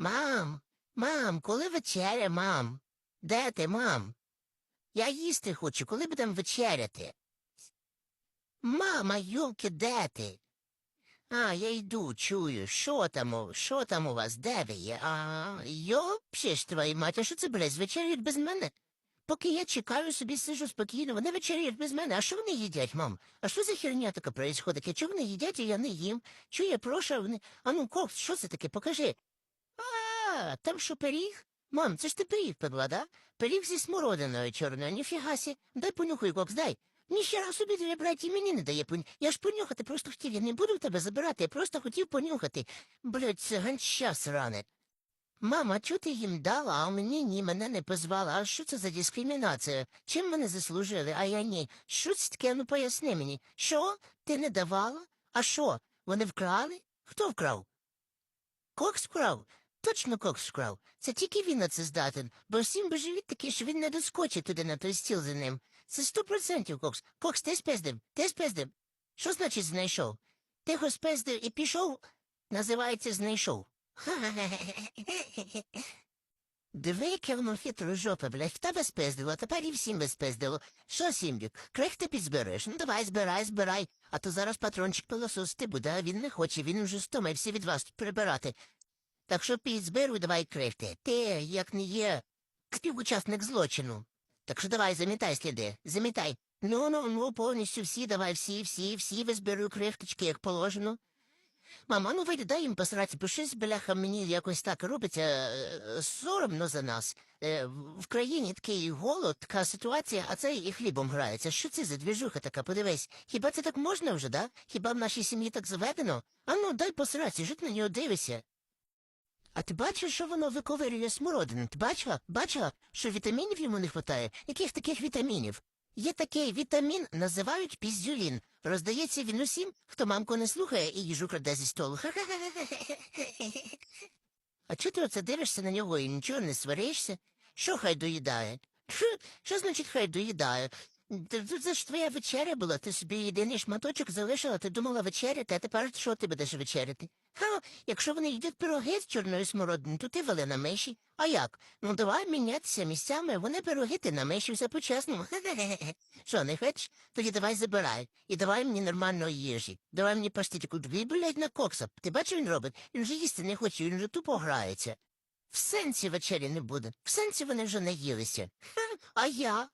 Мам, мам, коли вечеря, мам? Де ти, мам? Я їсти хочу, коли будемо вечеряти? Мама, юлки, де ти? А, я йду, чую, що там, що там у вас, де ви є? А, йопші ж твої мать, а що це, блядь, вечеряють без мене? Поки я чекаю, собі сижу спокійно, вони вечеряють без мене. А що вони їдять, мам? А що за херня така происходить? А чого вони їдять, і я не їм? Чую, я прошу, вони... А ну, Кокс, що це таке? Покажи. Там що пиріг? Мам, це ж ти пиріг пекла, да? Пиріг зі смородиною чорною, ніфіга сі. Дай понюхай, Кокс, дай. Ніхера собі дві браті мені не дає понюхати. Я ж понюхати просто хотів, я не буду тебе забирати, я просто хотів понюхати. Блядь, це ганча сране. Мама, чого ти їм дала, а мені ні, мене не позвала. А що це за дискримінація? Чим мене заслужили, а я ні? Що це таке? Ну поясни мені. Що? Ти не давала? А що? Вони вкрали? Хто вкрав? Кокс вкрав? Точно Кокс вкрав. Це тільки він на це здатен, бо всім би живіт такий, що він не доскочить туди на той стіл за ним. Це сто процентів Кокс. Кокс, ти спиздив? Ти спиздив? Що значить знайшов? Ти його спиздив і пішов? Називається знайшов. Диви, яке воно хитро жопа, блядь, в тебе спиздило, тепер і всім би спиздило. Що, Сімбік, крихти підзбереш? Ну давай, збирай, збирай, а то зараз патрончик пилососити буде, а він не хоче, він уже стомився від вас прибирати. Так що підзбируй, давай крихти. Ти, як не є, співучасник злочину. Так що давай, замітай сліди, замітай. Ну, ну, ну, повністю всі, давай, всі, всі, всі визберу крихточки, як положено. Мама, ну вийди, дай їм посрати, бо щось, бляха, мені якось так робиться е, соромно за нас. В в країні такий голод, така ситуація, а це і хлібом грається. Що це за двіжуха така, подивись? Хіба це так можна вже, да? Хіба в нашій сім'ї так заведено? А ну, дай посрати, жить на нього дивися. А ти бачиш, що воно виковирює смородину? Ти бачила? Бачила, що вітамінів йому не вистачає? Яких таких вітамінів? Є такий вітамін, називають піздюлін. Роздається він усім, хто мамку не слухає і їжу краде зі столу. А чого ти оце дивишся на нього і нічого не сваришся? Що хай доїдає? Що значить хай доїдає? Т- Це ж твоя вечеря була, ти собі єдиний шматочок залишила, ти думала вечеряти, а тепер що ти будеш вечеряти? Ха, якщо вони їдять пироги з чорною смородиною, то ти вели на миші. А як? Ну давай мінятися місцями, вони пироги, ти на миші, все по-чесному. Що, не хочеш? Тоді давай забирай. І давай мені нормальної їжі. Давай мені паштетику дві, блядь, на кокса. Ти бачиш, він робить? Він же їсти не хоче, він же тупо грається. В сенсі вечері не буде. В сенсі вони вже не їлися. Ха, а я?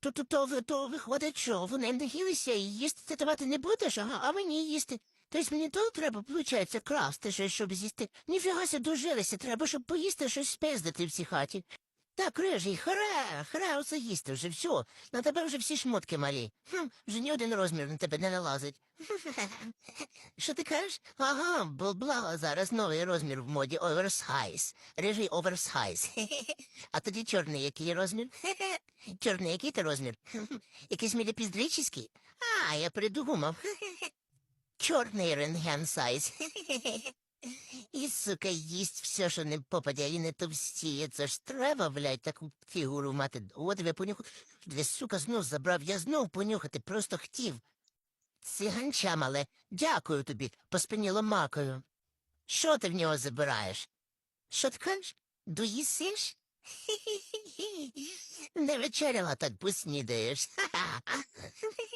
То, то, то, то виходить, що вони не їлися і їсти ти давати не будеш, ага, а мені їсти. Тобто мені то треба, виходить, красти щось, щоб з'їсти. Ніфіга ся дожилися, треба, щоб поїсти щось спиздити в цій хаті. Так, рижий, хара, хара, оце їсти вже все. На тебе вже всі шмотки малі. Хм, вже ні один розмір на тебе не налазить. Що ти кажеш? Ага, бл- бла, зараз новий розмір в моді оверсайз. Рижий оверсайз. А тоді чорний який розмір? Чорний ти розмір? Якийсь міліпіздричний? А, я придумав. Чорний рентген сайз. І, сука, їсть все, що не попадя, і не товстіє. Це ж треба, блядь, таку фігуру мати. От ви понюхав. Ви, сука, знов забрав, я знов понюхати, просто хотів. Циганча, мале, дякую тобі, по спині ломакою. Що ти в нього забираєш? Що ти кажеш? Доїсиш? Не вечеряла, так поснідаєш.